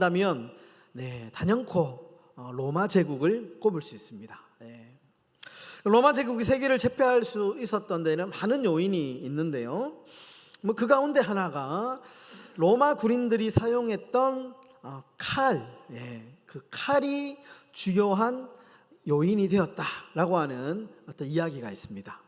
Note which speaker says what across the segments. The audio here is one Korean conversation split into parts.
Speaker 1: 한다면 네, 단연코 어, 로마 제국을 꼽을 수 있습니다. 네. 로마 제국이 세계를 제패할 수 있었던 데는 많은 요인이 있는데요. 뭐 그 가운데 하나가 로마 군인들이 사용했던 어, 칼, 예, 그 칼이 주요한 요인이 되었다라고 하는 어떤 이야기가 있습니다.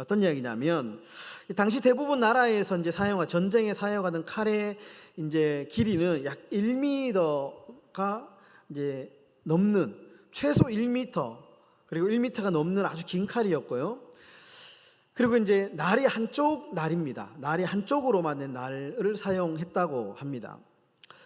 Speaker 1: 어떤 이야기냐면 이 당시 대부분 나라에서 이제 사용한 전쟁에 사용하던 칼의 이제 길이는 약 1m가 이제 넘는 최소 1m 그리고 1m가 넘는 아주 긴 칼이었고요. 그리고 이제 날이 한쪽 날입니다. 날이 한쪽으로만 된 날을 사용했다고 합니다.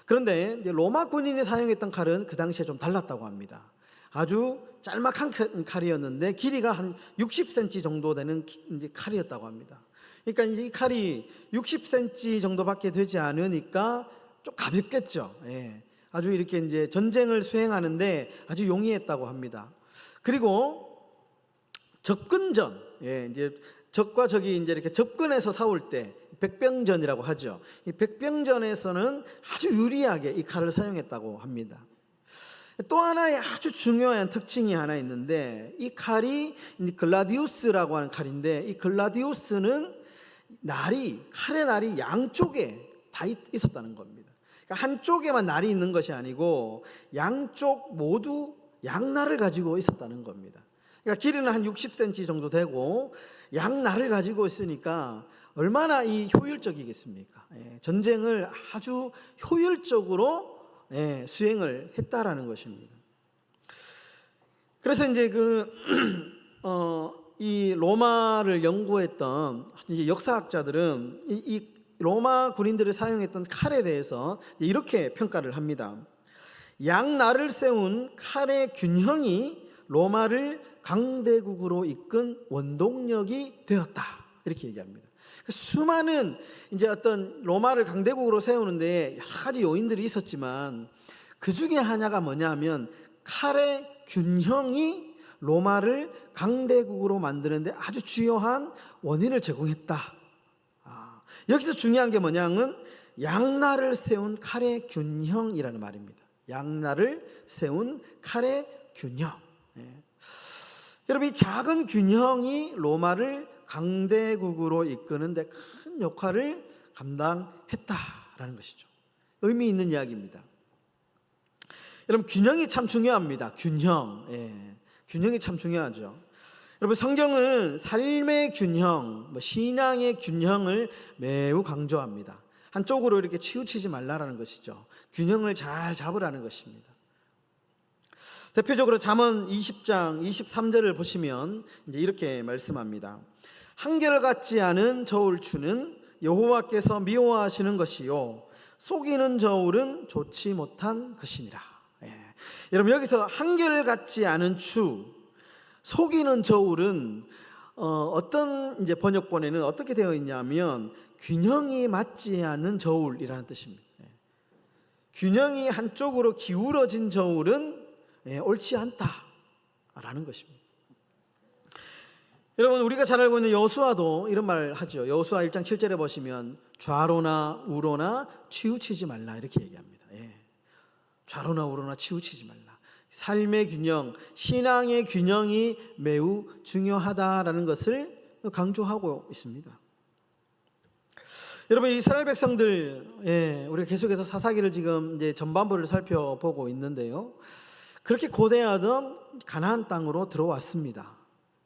Speaker 1: 그런데 로마 군인이 사용했던 칼은 그 당시에 좀 달랐다고 합니다. 아주 짤막한 칼- 칼이었는데 길이가 한 60cm 정도 되는 칼이었다고 합니다. 그러니까 이 칼이 60cm 정도밖에 되지 않으니까 좀 가볍겠죠. 예. 아주 이렇게 이제 전쟁을 수행하는데 아주 용이했다고 합니다. 그리고 접근전, 예, 이제 적과 적이 이제 이렇게 접근해서 싸울 때 백병전이라고 하죠. 이 백병전에서는 아주 유리하게 이 칼을 사용했다고 합니다. 또 하나의 아주 중요한 특징이 하나 있는데 이 칼이 글라디우스라고 하는 칼인데 이 글라디우스는 날이 칼의 날이 양쪽에 다 있- 있었다는 겁니다. 그러니까 한쪽에만 날이 있는 것이 아니고 양쪽 모두 양날을 가지고 있었다는 겁니다. 그러니까 길이는 한 60cm 정도 되고 양날을 가지고 있으니까 얼마나 이 효율적이겠습니까? 예, 전쟁을 아주 효율적으로 예, 수행을 했다라는 것입니다. 그래서 이제 그, 어, 이 로마를 연구했던 이 역사학자들은 이, 이 로마 군인들이 사용했던 칼에 대해서 이렇게 평가를 합니다. 양날을 세운 칼의 균형이 로마를 강대국으로 이끈 원동력이 되었다. 이렇게 얘기합니다. 그 수많은 이제 어떤 로마를 강대국으로 세우는데 여러 가지 요인들이 있었지만 그 중에 하나가 뭐냐면 칼의 균형이 로마를 강대국으로 만드는데 아주 주요한 원인을 제공했다. 아, 여기서 중요한 게 뭐냐면 양날을 세운 칼의 균형이라는 말입니다. 양날을 세운 칼의 균형. 예. 여러분 이 작은 균형이 로마를 강대국으로 이끄는데 큰 역할을 감당했다라는 것이죠. 의미 있는 이야기입니다. 여러분 균형이 참 중요합니다. 균형, 예. 균형이 참 중요하죠. 여러분 성경은 삶의 균형, 뭐 신앙의 균형을 매우 강조합니다. 한쪽으로 이렇게 치우치지 말라라는 것이죠. 균형을 잘 잡으라는 것입니다. 대표적으로 잠언 20장 23절을 보시면 이제 이렇게 말씀합니다. 한결같지 않은 저울추는 여호와께서 미워하시는 것이요 속이는 저울은 좋지 못한 것이니라. 예. 여러분 여기서 한결같지 않은 추, 속이는 저울은 어, 떤 이제 번역본에는 어떻게 되어 있냐면 균형이 맞지 않는 저울이라는 뜻입니다. 예. 균형이 한쪽으로 기울어진 저울은 예, 옳지 않다라는 것입니다. 여러분 우리가 잘 알고 있는 여수아도 이런 말 하죠. 여수아 1장 7절에 보시면 좌로나 우로나 치우치지 말라 이렇게 얘기합니다. 예. 좌로나 우로나 치우치지 말라. 삶의 균형, 신앙의 균형이 매우 중요하다라는 것을 강조하고 있습니다. 여러분 이스라엘 백성들, 예, 우리가 계속해서 사사기를 지금 이제 전반부를 살펴보고 있는데요. 그렇게 고대하던 가나안 땅으로 들어왔습니다.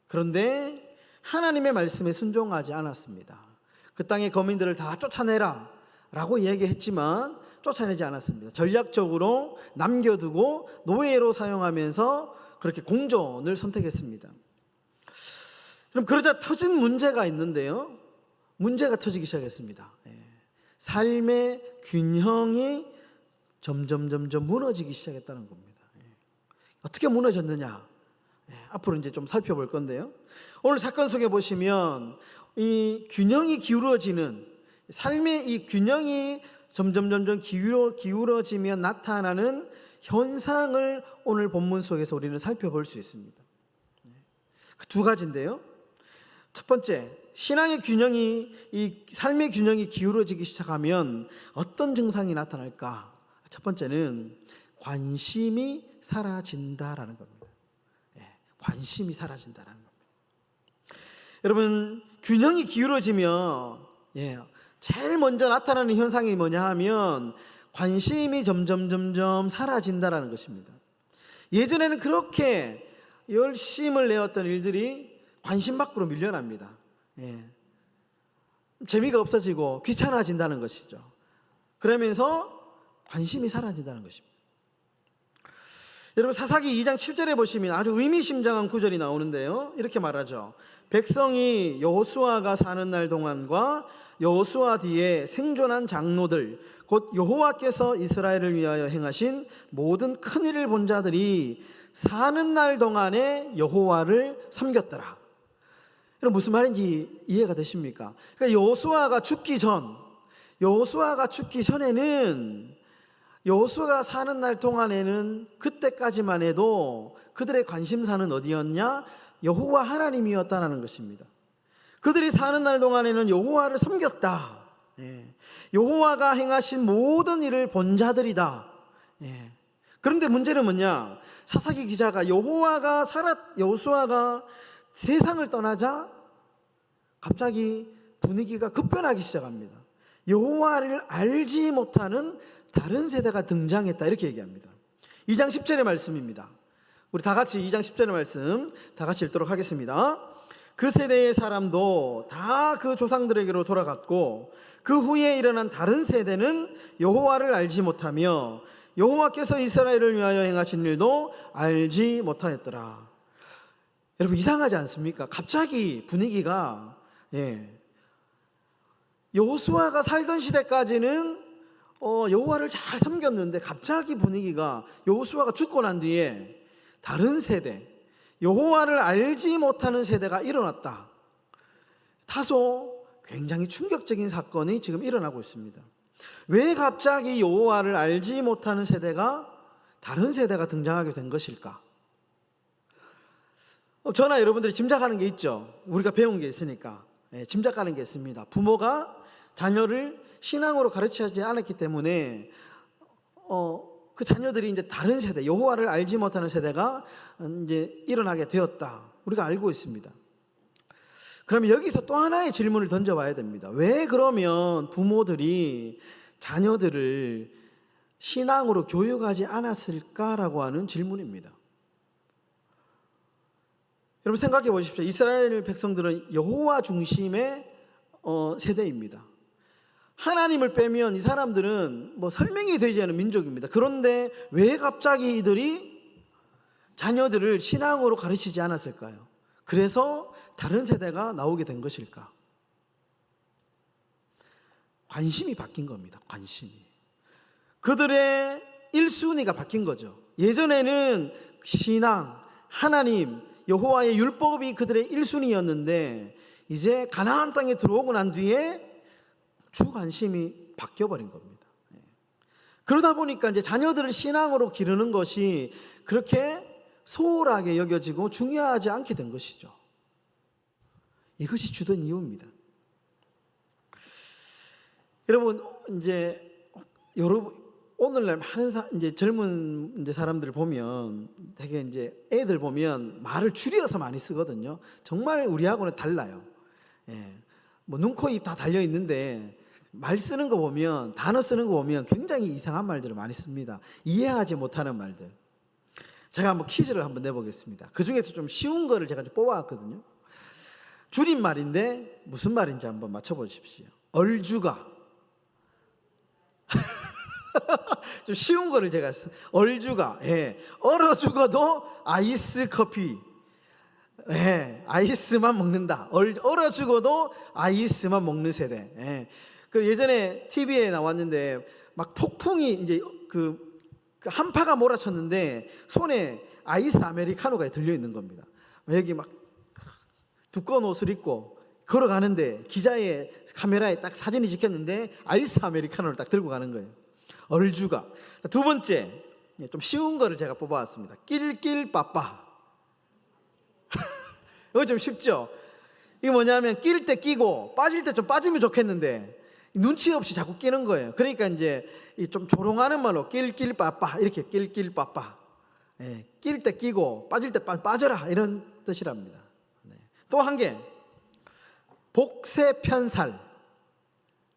Speaker 1: 그런데 하나님의 말씀에 순종하지 않았습니다. 그 땅의 거민들을 다 쫓아내라 라고 얘기했지만 쫓아내지 않았습니다. 전략적으로 남겨두고 노예로 사용하면서 그렇게 공존을 선택했습니다. 그럼 그러자 터진 문제가 있는데요. 문제가 터지기 시작했습니다. 예. 삶의 균형이 점점 점점 무너지기 시작했다는 겁니다. 예. 어떻게 무너졌느냐? 예, 앞으로 이제 좀 살펴볼 건데요. 오늘 사건 속에 보시면 이 균형이 기울어지는 삶의 이 균형이 점점 점점 기울어 기울어지면 나타나는 현상을 오늘 본문 속에서 우리는 살펴볼 수 있습니다. 그 두 가지인데요. 첫 번째, 신앙의 균형이 이 삶의 균형이 기울어지기 시작하면 어떤 증상이 나타날까? 첫 번째는 관심이 사라진다라는 겁니다. 예, 관심이 사라진다라는 겁니다. 여러분 균형이 기울어지면 예, 제일 먼저 나타나는 현상이 뭐냐 하면 관심이 점점 점점 사라진다라는 것입니다. 예전에는 그렇게 열심을 내었던 일들이 관심 밖으로 밀려납니다. 예. 재미가 없어지고 귀찮아진다는 것이죠. 그러면서 관심이 사라진다는 것입니다. 여러분 사사기 2장 7절에 보시면 아주 의미심장한 구절이 나오는데요. 이렇게 말하죠. 백성이 여호수아가 사는 날 동안과 여호수아 뒤에 생존한 장로들 곧 여호와께서 이스라엘을 위하여 행하신 모든 큰 일을 본 자들이 사는 날 동안에 여호와를 섬겼더라. 여러분 무슨 말인지 이해가 되십니까? 그러니까 여호수아가 죽기 전 여호수아가 죽기 전에는 여호수아가 사는 날 동안에는 그때까지만 해도 그들의 관심사는 어디였냐? 여호와 하나님이었다라는 것입니다. 그들이 사는 날 동안에는 여호와를 섬겼다. 예. 여호와가 행하신 모든 일을 본 자들이다. 예. 그런데 문제는 뭐냐? 사사기 기자가 여호와가 살았 여호수아가 세상을 떠나자 갑자기 분위기가 급변하기 시작합니다. 여호와를 알지 못하는 다른 세대가 등장했다 이렇게 얘기합니다. 2장 10절의 말씀입니다. 우리 다 같이 2장 10절의 말씀 다 같이 읽도록 하겠습니다. 그 세대의 사람도 다 그 조상들에게로 돌아갔고 그 후에 일어난 다른 세대는 여호와를 알지 못하며 여호와께서 이스라엘을 위하여 행하신 일도 알지 못하였더라. 여러분 이상하지 않습니까? 갑자기 분위기가 예. 여호수아가 살던 시대까지는 어, 여호와를 잘 섬겼는데 갑자기 분위기가 여호수아가 죽고 난 뒤에 다른 세대 여호와를 알지 못하는 세대가 일어났다. 다소 굉장히 충격적인 사건이 지금 일어나고 있습니다. 왜 갑자기 여호와를 알지 못하는 세대가 다른 세대가 등장하게 된 것일까? 어, 저나 여러분들이 짐작하는 게 있죠. 우리가 배운 게 있으니까 예, 짐작하는 게 있습니다. 부모가 자녀를 신앙으로 가르치지 않았기 때문에 어, 그 자녀들이 이제 다른 세대, 여호와를 알지 못하는 세대가 이제 일어나게 되었다. 우리가 알고 있습니다. 그러면 여기서 또 하나의 질문을 던져봐야 됩니다. 왜 그러면 부모들이 자녀들을 신앙으로 교육하지 않았을까라고 하는 질문입니다. 여러분 생각해 보십시오. 이스라엘 백성들은 여호와 중심의 어, 세대입니다. 하나님을 빼면 이 사람들은 뭐 설명이 되지 않은 민족입니다. 그런데 왜 갑자기 이들이 자녀들을 신앙으로 가르치지 않았을까요? 그래서 다른 세대가 나오게 된 것일까? 관심이 바뀐 겁니다. 관심이. 그들의 1순위가 바뀐 거죠. 예전에는 신앙, 하나님, 여호와의 율법이 그들의 1순위였는데 이제 가나안 땅에 들어오고 난 뒤에 주 관심이 바뀌어 버린 겁니다. 예. 그러다 보니까 이제 자녀들을 신앙으로 기르는 것이 그렇게 소홀하게 여겨지고 중요하지 않게 된 것이죠. 이것이 주된 이유입니다. 여러분 이제 여러분 오늘날 많은 사, 이제 젊은 이제 사람들 보면 되게 이제 애들 보면 말을 줄여서 많이 쓰거든요. 정말 우리하고는 달라요. 예. 뭐 눈, 코, 입 다 달려 있는데 말 쓰는 거 보면 단어 쓰는 거 보면 굉장히 이상한 말들을 많이 씁니다. 이해하지 못하는 말들. 제가 한번 퀴즈를 한번 내보겠습니다. 그 중에서 좀 쉬운 거를 제가 좀 뽑아왔거든요. 줄임말인데 무슨 말인지 한번 맞춰보십시오. 얼주가. 좀 쉬운 거를 제가 쓰- 얼주가. 예. 얼어 죽어도 아이스 커피. 예. 아이스만 먹는다. 얼, 얼어 죽어도 아이스만 먹는 세대. 예. 그 예전에 TV에 나왔는데 막 폭풍이 이제 그, 그 한파가 몰아쳤는데 손에 아이스 아메리카노가 들려 있는 겁니다. 여기 막 두꺼운 옷을 입고 걸어가는데 기자의 카메라에 딱 사진이 찍혔는데 아이스 아메리카노를 딱 들고 가는 거예요. 얼주가. 두 번째, 예, 좀 쉬운 거를 제가 뽑아왔습니다. 낄낄 빠빠. 이거 좀 쉽죠? 이게 뭐냐면 낄 때 끼고 빠질 때 좀 빠지면 좋겠는데 눈치 없이 자꾸 끼는 거예요. 그러니까 이제 이좀 조롱하는 말로 낄낄 빠빠 이렇게 낄낄 빠빠. 예, 낄 때 끼고 빠질 때 빠, 빠져라 이런 뜻이랍니다. 네. 또한 개. 복세 편살.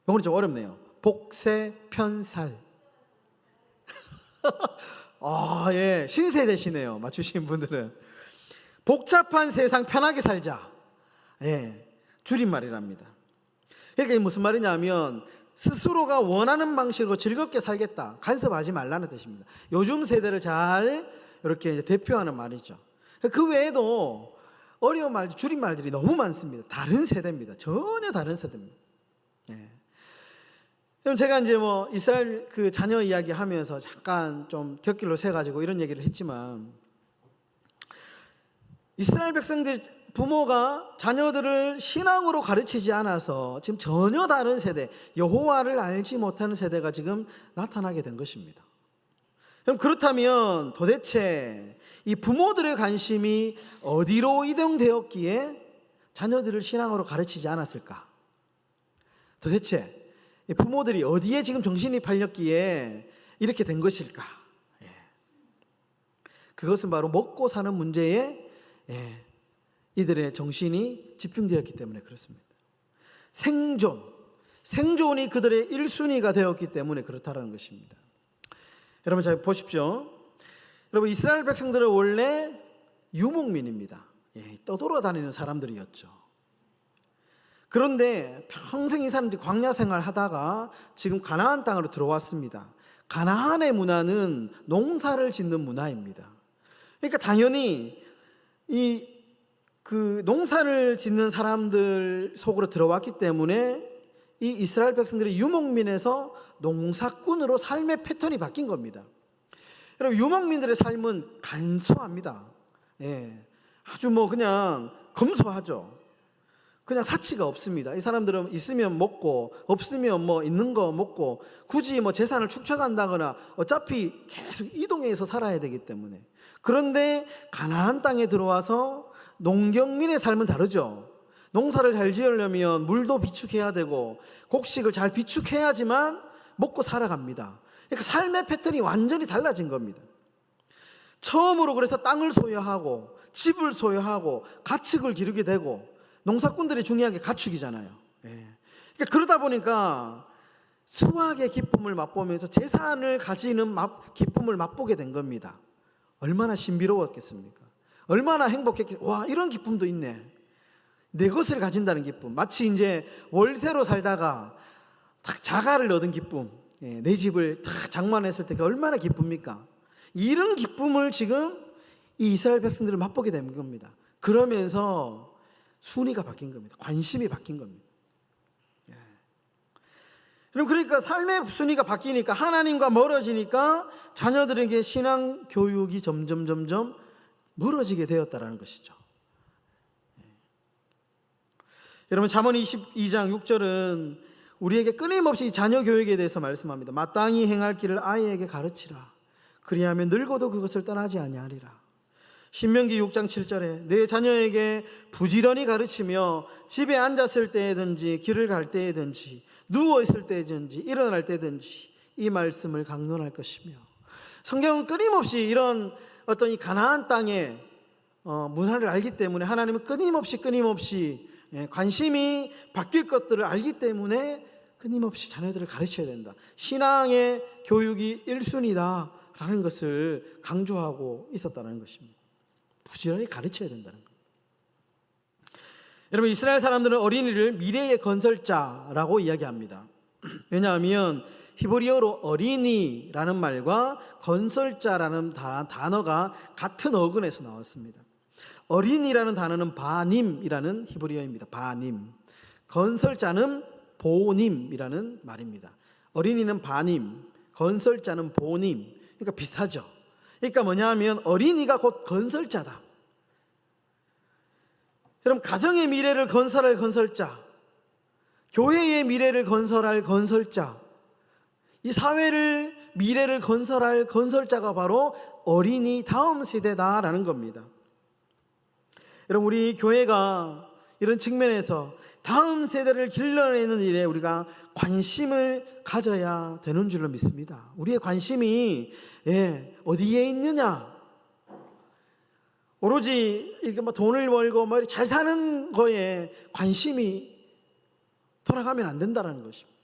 Speaker 1: 이건 좀 어렵네요. 복세 편살. 아, 예. 신세대시네요. 맞추신 분들은. 복잡한 세상 편하게 살자. 예. 줄임말이랍니다. 그러니까 이게 무슨 말이냐면 스스로가 원하는 방식으로 즐겁게 살겠다. 간섭하지 말라는 뜻입니다. 요즘 세대를 잘 이렇게 대표하는 말이죠. 그 외에도 어려운 말, 줄임말들이 너무 많습니다. 다른 세대입니다. 전혀 다른 세대입니다. 예. 그럼 제가 이제 뭐 이스라엘 그 자녀 이야기 하면서 잠깐 좀 곁길로 세가지고 이런 얘기를 했지만 이스라엘 백성들 부모가 자녀들을 신앙으로 가르치지 않아서 지금 전혀 다른 세대, 여호와를 알지 못하는 세대가 지금 나타나게 된 것입니다. 그럼 그렇다면 도대체 이 부모들의 관심이 어디로 이동되었기에 자녀들을 신앙으로 가르치지 않았을까? 도대체 이 부모들이 어디에 지금 정신이 팔렸기에 이렇게 된 것일까? 예. 그것은 바로 먹고 사는 문제에 예, 이들의 정신이 집중되었기 때문에 그렇습니다. 생존, 생존이 그들의 1순위가 되었기 때문에 그렇다는 것입니다. 여러분 잘 보십시오. 여러분 이스라엘 백성들은 원래 유목민입니다. 예, 떠돌아다니는 사람들이었죠. 그런데 평생 이 사람들이 광야 생활 하다가 지금 가나안 땅으로 들어왔습니다. 가나안의 문화는 농사를 짓는 문화입니다. 그러니까 당연히 이 그 농사를 짓는 사람들 속으로 들어왔기 때문에 이 이스라엘 백성들이 유목민에서 농사꾼으로 삶의 패턴이 바뀐 겁니다. 여러분 유목민들의 삶은 간소합니다. 예, 아주 뭐 그냥 검소하죠. 그냥 사치가 없습니다. 이 사람들은 있으면 먹고 없으면 뭐 있는 거 먹고 굳이 뭐 재산을 축적한다거나 어차피 계속 이동해서 살아야 되기 때문에 그런데 가나안 땅에 들어와서 농경민의 삶은 다르죠. 농사를 잘 지으려면 물도 비축해야 되고 곡식을 잘 비축해야지만 먹고 살아갑니다. 그러니까 삶의 패턴이 완전히 달라진 겁니다. 처음으로 그래서 땅을 소유하고 집을 소유하고 가축을 기르게 되고 농사꾼들이 중요한 게 가축이잖아요. 예. 그러니까 그러다 보니까 수확의 기쁨을 맛보면서 재산을 가지는 맛, 기쁨을 맛보게 된 겁니다. 얼마나 신비로웠겠습니까? 얼마나 행복했겠, 와, 이런 기쁨도 있네. 내 것을 가진다는 기쁨. 마치 이제 월세로 살다가 딱 자가를 얻은 기쁨. 예, 내 집을 딱 장만했을 때 얼마나 기쁩니까? 이런 기쁨을 지금 이 이스라엘 백성들을 맛보게 된 겁니다. 그러면서 순위가 바뀐 겁니다. 관심이 바뀐 겁니다. 예. 그럼 그러니까 삶의 순위가 바뀌니까 하나님과 멀어지니까 자녀들에게 신앙 교육이 점점 점점 멀어지게 되었다라는 것이죠. 예. 여러분 잠언 22장 6절은 우리에게 끊임없이 자녀 교육에 대해서 말씀합니다. 마땅히 행할 길을 아이에게 가르치라. 그리하면 늙어도 그것을 떠나지 아니하리라. 신명기 6장 7절에 내 자녀에게 부지런히 가르치며 집에 앉았을 때든지 길을 갈 때든지 누워 있을 때든지 일어날 때든지 이 말씀을 강론할 것이며 성경은 끊임없이 이런 어떤 이 가나안 땅의 어, 문화를 알기 때문에 하나님은 끊임없이 끊임없이 예, 관심이 바뀔 것들을 알기 때문에 끊임없이 자녀들을 가르쳐야 된다. 신앙의 교육이 1순위다 라는 것을 강조하고 있었다는 것입니다. 부지런히 가르쳐야 된다는 것. 여러분 이스라엘 사람들은 어린이를 미래의 건설자라고 이야기합니다. 왜냐하면 히브리어로 어린이라는 말과 건설자라는 단어가 같은 어근에서 나왔습니다. 어린이라는 단어는 바님이라는 히브리어입니다. 바님. 건설자는 보님이라는 말입니다. 어린이는 바님, 건설자는 보님. 그러니까 비슷하죠. 그러니까 뭐냐면 어린이가 곧 건설자다. 여러분 가정의 미래를 건설할 건설자, 교회의 미래를 건설할 건설자, 이 사회를 미래를 건설할 건설자가 바로 어린이 다음 세대다라는 겁니다. 여러분 우리 교회가 이런 측면에서 다음 세대를 길러내는 일에 우리가 관심을 가져야 되는 줄로 믿습니다. 우리의 관심이 예, 어디에 있느냐? 오로지 이렇게 뭐 돈을 벌고 뭐잘 사는 거에 관심이 돌아가면 안 된다는 것입니다.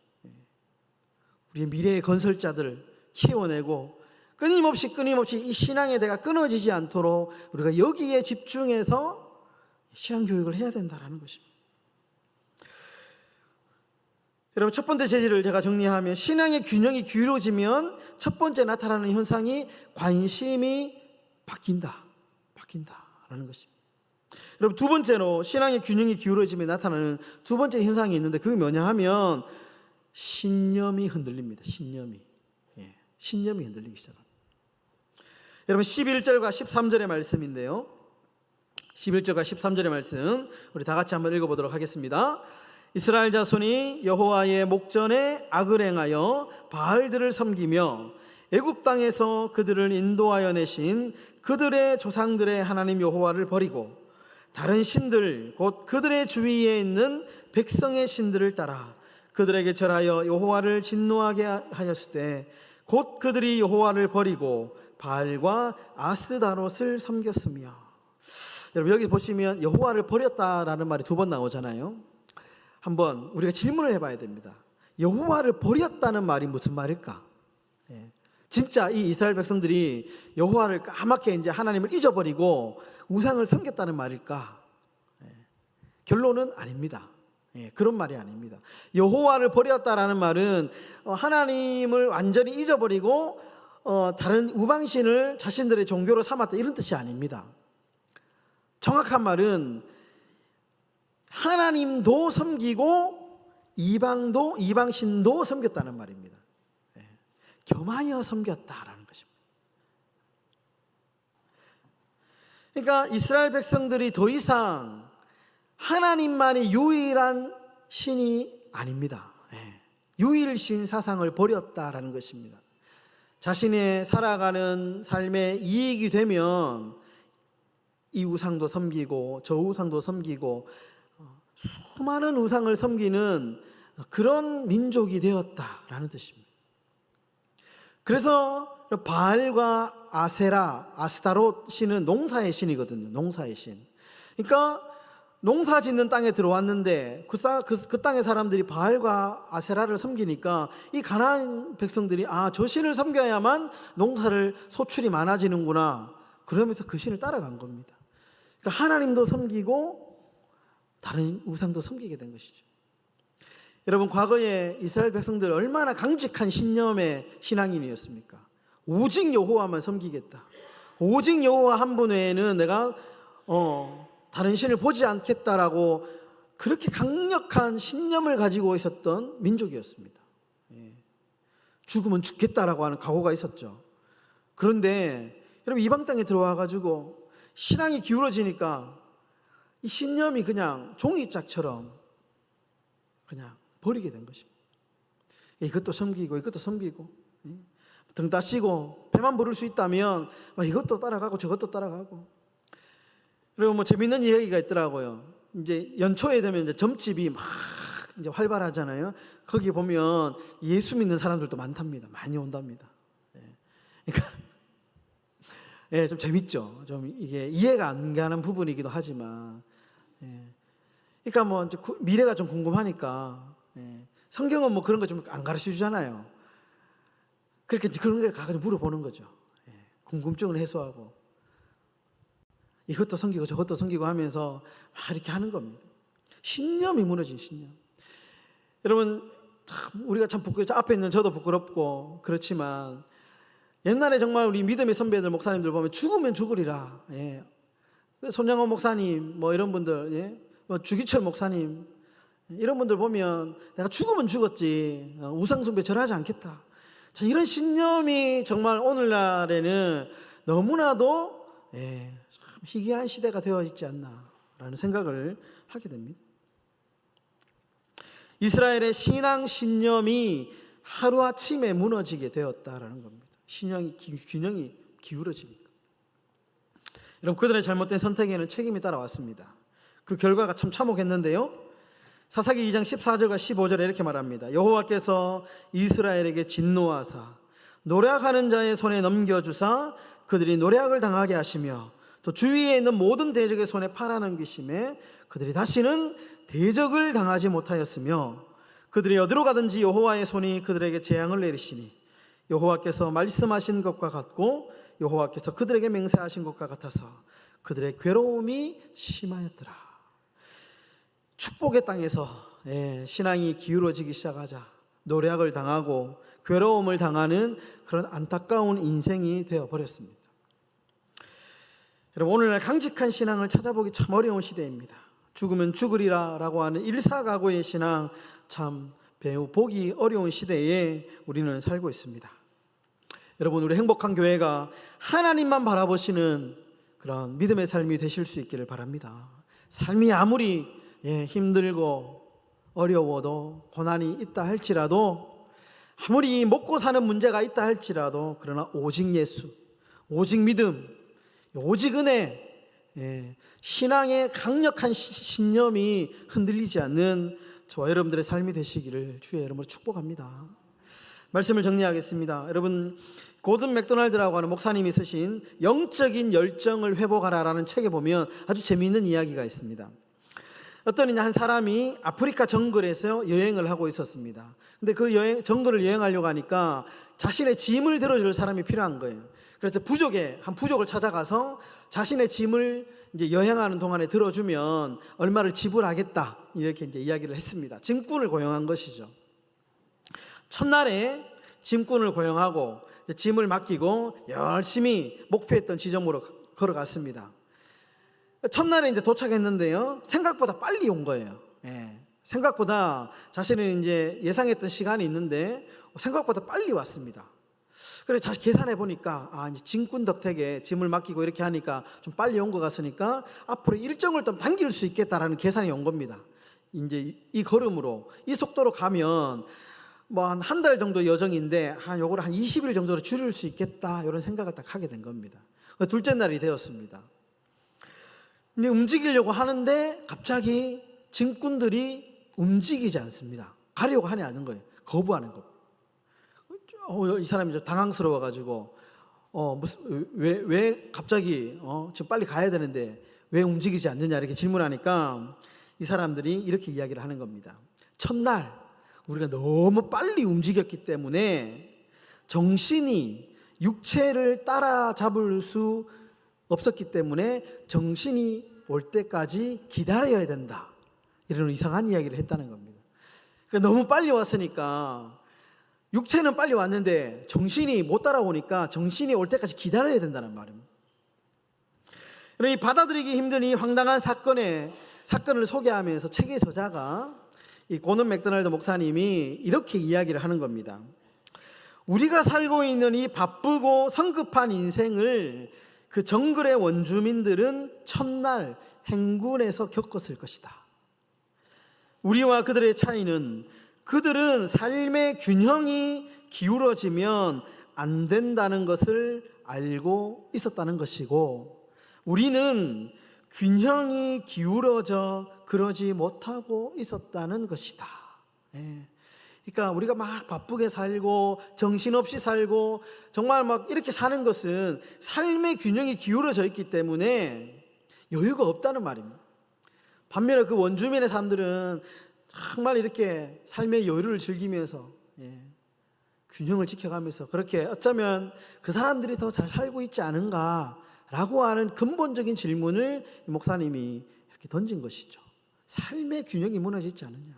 Speaker 1: 예. 우리의 미래의 건설자들을 키워내고 끊임없이 끊임없이 이 신앙의 대가 끊어지지 않도록 우리가 여기에 집중해서 신앙 교육을 해야 된다는 것입니다. 여러분 첫 번째 제지를 제가 정리하면 신앙의 균형이 기울어지면 첫 번째 나타나는 현상이 관심이 바뀐다. 바뀐다라는 것입니다. 여러분 두 번째로 신앙의 균형이 기울어지면 나타나는 두 번째 현상이 있는데 그게 뭐냐 하면 신념이 흔들립니다. 신념이. 예, 신념이 흔들리기 시작합니다. 여러분 11절과 13절의 말씀인데요. 11절과 13절의 말씀 우리 다 같이 한번 읽어 보도록 하겠습니다. 이스라엘 자손이 여호와의 목전에 악을 행하여 바알들을 섬기며 애굽 땅에서 그들을 인도하여 내신 그들의 조상들의 하나님 여호와를 버리고 다른 신들 곧 그들의 주위에 있는 백성의 신들을 따라 그들에게 절하여 여호와를 진노하게 하였을 때 곧 그들이 여호와를 버리고 바알과 아스다롯을 섬겼으며 여러분 여기 보시면 여호와를 버렸다라는 말이 두 번 나오잖아요. 한번 우리가 질문을 해봐야 됩니다. 여호와를 버렸다는 말이 무슨 말일까? 예. 진짜 이 이스라엘 백성들이 여호와를 까맣게 이제 하나님을 잊어버리고 우상을 섬겼다는 말일까? 예. 결론은 아닙니다. 예, 그런 말이 아닙니다. 여호와를 버렸다라는 말은 어, 하나님을 완전히 잊어버리고 어, 다른 우방신을 자신들의 종교로 삼았다 이런 뜻이 아닙니다. 정확한 말은 하나님도 섬기고 이방도 이방신도 섬겼다는 말입니다. 예, 겸하여 섬겼다라는 것입니다. 그러니까 이스라엘 백성들이 더 이상 하나님만이 유일한 신이 아닙니다. 예, 유일신 사상을 버렸다라는 것입니다. 자신의 살아가는 삶에 이익이 되면 이 우상도 섬기고 저 우상도 섬기고 어, 수많은 우상을 섬기는 그런 민족이 되었다라는 뜻입니다. 그래서 바알과 아세라, 아스타롯 신은 농사의 신이거든요. 농사의 신. 그러니까 농사 짓는 땅에 들어왔는데 그, 싸, 그, 그 땅의 사람들이 바알과 아세라를 섬기니까 이 가나안 백성들이 아 저 신을 섬겨야만 농사를 소출이 많아지는구나 그러면서 그 신을 따라간 겁니다. 그러니까 하나님도 섬기고 다른 우상도 섬기게 된 것이죠. 여러분 과거에 이스라엘 백성들 얼마나 강직한 신념의 신앙인이었습니까? 오직 여호와만 섬기겠다. 오직 여호와 한 분 외에는 내가 어, 다른 신을 보지 않겠다라고 그렇게 강력한 신념을 가지고 있었던 민족이었습니다. 예. 죽으면 죽겠다라고 하는 각오가 있었죠. 그런데 여러분 이방 땅에 들어와 가지고 신앙이 기울어지니까 이 신념이 그냥 종이짝처럼 그냥 버리게 된 것입니다. 이것도 섬기고 이것도 섬기고 예. 등 따시고 배만 부를 수 있다면 이것도 따라가고 저것도 따라가고 그리고 뭐 재밌는 이야기가 있더라고요. 이제 연초에 되면 이제 점집이 막 이제 활발하잖아요. 거기 보면 예수 믿는 사람들도 많답니다. 많이 온답니다. 예. 그러니까 예, 좀 재밌죠. 좀 이게 이해가 안 가는 부분이기도 하지만, 예. 그러니까 뭐 이제 미래가 좀 궁금하니까 예. 성경은 뭐 그런 거 좀 안 가르쳐 주잖아요. 그렇게 그런 게 가가지고 물어보는 거죠. 예. 궁금증을 해소하고 이것도 섬기고 저것도 섬기고 하면서 막 이렇게 하는 겁니다. 신념이 무너진 신념. 여러분 참 우리가 참 부끄 앞에 있는 저도 부끄럽고 그렇지만 옛날에 정말 우리 믿음의 선배들 목사님들 보면 죽으면 죽으리라. 예. 손양원 목사님 뭐 이런 분들 예. 뭐 주기철 목사님 이런 분들 보면 내가 죽으면 죽었지 어, 우상숭배 절하지 않겠다. 자, 이런 신념이 정말 오늘날에는 너무나도 예, 참 희귀한 시대가 되어 있지 않나라는 생각을 하게 됩니다. 이스라엘의 신앙 신념이 하루 아침에 무너지게 되었다라는 겁니다. 신앙이 균형이 기울어지니까. 여러분 그들의 잘못된 선택에는 책임이 따라왔습니다. 그 결과가 참 참혹했는데요. 사사기 2장 14절과 15절에 이렇게 말합니다. 여호와께서 이스라엘에게 진노하사 노략하는 자의 손에 넘겨주사 그들이 노략을 당하게 하시며 또 주위에 있는 모든 대적의 손에 팔아넘기심에 그들이 다시는 대적을 당하지 못하였으며 그들이 어디로 가든지 여호와의 손이 그들에게 재앙을 내리시니 여호와께서 말씀하신 것과 같고 여호와께서 그들에게 맹세하신 것과 같아서 그들의 괴로움이 심하였더라. 축복의 땅에서 예, 신앙이 기울어지기 시작하자 노략을 당하고 괴로움을 당하는 그런 안타까운 인생이 되어 버렸습니다. 여러분 오늘날 강직한 신앙을 찾아보기 참 어려운 시대입니다. 죽으면 죽으리라라고 하는 일사각오의 신앙 참 배우 보기 어려운 시대에 우리는 살고 있습니다. 여러분 우리 행복한 교회가 하나님만 바라보시는 그런 믿음의 삶이 되실 수 있기를 바랍니다. 삶이 아무리 예, 힘들고 어려워도 고난이 있다 할지라도 아무리 먹고 사는 문제가 있다 할지라도 그러나 오직 예수, 오직 믿음, 오직 은혜, 예, 신앙의 강력한 시- 신념이 흔들리지 않는 저와 여러분들의 삶이 되시기를 주의 이름으로 축복합니다. 말씀을 정리하겠습니다. 여러분 고든 맥도날드라고 하는 목사님이 쓰신 영적인 열정을 회복하라라는 책에 보면 아주 재미있는 이야기가 있습니다. 어떤 한 사람이 아프리카 정글에서 여행을 하고 있었습니다. 근데 그 여행 정글을 여행하려고 하니까 자신의 짐을 들어줄 사람이 필요한 거예요. 그래서 부족의 한 부족을 찾아가서 자신의 짐을 이제 여행하는 동안에 들어주면 얼마를 지불하겠다 이렇게 이제 이야기를 했습니다. 짐꾼을 고용한 것이죠. 첫날에 짐꾼을 고용하고 짐을 맡기고 열심히 목표했던 지점으로 걸어갔습니다. 첫날에 이제 도착했는데요. 생각보다 빨리 온 거예요. 예. 생각보다 자신은 이제 예상했던 시간이 있는데 생각보다 빨리 왔습니다. 그래 다시 계산해 보니까 아 이제 짐꾼 덕택에 짐을 맡기고 이렇게 하니까 좀 빨리 온 것 같으니까 앞으로 일정을 좀 당길 수 있겠다라는 계산이 온 겁니다. 이제 이- 이 걸음으로 이 속도로 가면 뭐 한 한 달 정도 여정인데 한 요거를 한 20일 정도로 줄일 수 있겠다 이런 생각을 딱 하게 된 겁니다. 둘째 날이 되었습니다. 근데 움직이려고 하는데 갑자기 짐꾼들이 움직이지 않습니다. 가려고 하지 않는 거예요. 거부하는 거. 어, 이 사람이 좀 당황스러워 가지고 어 무슨 왜 왜 갑자기 어 지금 빨리 가야 되는데 왜 움직이지 않느냐 이렇게 질문하니까 이 사람들이 이렇게 이야기를 하는 겁니다. 첫날 우리가 너무 빨리 움직였기 때문에 정신이 육체를 따라잡을 수 없었기 때문에 정신이 올 때까지 기다려야 된다. 이런 이상한 이야기를 했다는 겁니다. 그러니까 너무 빨리 왔으니까 육체는 빨리 왔는데 정신이 못 따라오니까 정신이 올 때까지 기다려야 된다는 말입니다. 그러니 받아들이기 힘든 이 황당한 사건의 사건을 소개하면서 책의 저자가 이 고는 맥도날드 목사님이 이렇게 이야기를 하는 겁니다. 우리가 살고 있는 이 바쁘고 성급한 인생을 그 정글의 원주민들은 첫날 행군에서 겪었을 것이다. 우리와 그들의 차이는 그들은 삶의 균형이 기울어지면 안 된다는 것을 알고 있었다는 것이고 우리는 균형이 기울어져 그러지 못하고 있었다는 것이다. 예. 그러니까 우리가 막 바쁘게 살고 정신없이 살고 정말 막 이렇게 사는 것은 삶의 균형이 기울어져 있기 때문에 여유가 없다는 말입니다. 반면에 그 원주민의 사람들은 정말 이렇게 삶의 여유를 즐기면서 예, 균형을 지켜가면서 그렇게 어쩌면 그 사람들이 더 잘 살고 있지 않은가라고 하는 근본적인 질문을 이 목사님이 이렇게 던진 것이죠. 삶의 균형이 무너지지 않느냐.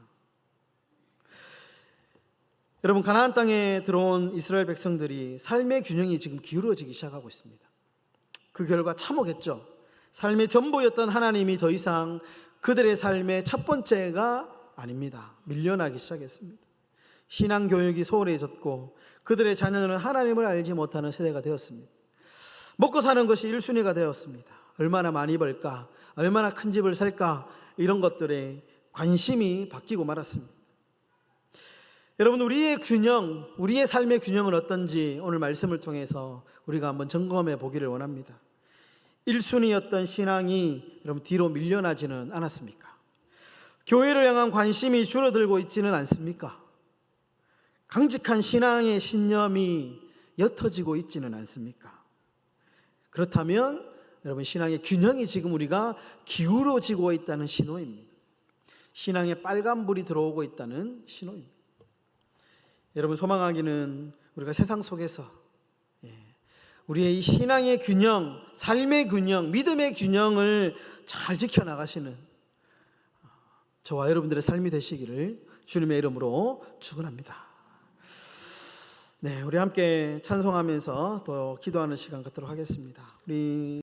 Speaker 1: 여러분 가나안 땅에 들어온 이스라엘 백성들이 삶의 균형이 지금 기울어지기 시작하고 있습니다. 그 결과 참혹했죠. 삶의 전부였던 하나님이 더 이상 그들의 삶의 첫 번째가 아닙니다. 밀려나기 시작했습니다. 신앙 교육이 소홀해졌고 그들의 자녀는 하나님을 알지 못하는 세대가 되었습니다. 먹고 사는 것이 1순위가 되었습니다. 얼마나 많이 벌까? 얼마나 큰 집을 살까? 이런 것들에 관심이 바뀌고 말았습니다. 여러분 우리의 균형, 우리의 삶의 균형은 어떤지 오늘 말씀을 통해서 우리가 한번 점검해 보기를 원합니다. 1순위였던 신앙이 여러분 뒤로 밀려나지는 않았습니까? 교회를 향한 관심이 줄어들고 있지는 않습니까? 강직한 신앙의 신념이 옅어지고 있지는 않습니까? 그렇다면 여러분 신앙의 균형이 지금 우리가 기울어지고 있다는 신호입니다. 신앙에 빨간불이 들어오고 있다는 신호입니다. 여러분 소망하기는 우리가 세상 속에서 예, 우리의 이 신앙의 균형, 삶의 균형, 믿음의 균형을 잘 지켜나가시는 저와 여러분들의 삶이 되시기를 주님의 이름으로 축원합니다. 네, 우리 함께 찬송하면서 또 기도하는 시간 갖도록 하겠습니다. 우리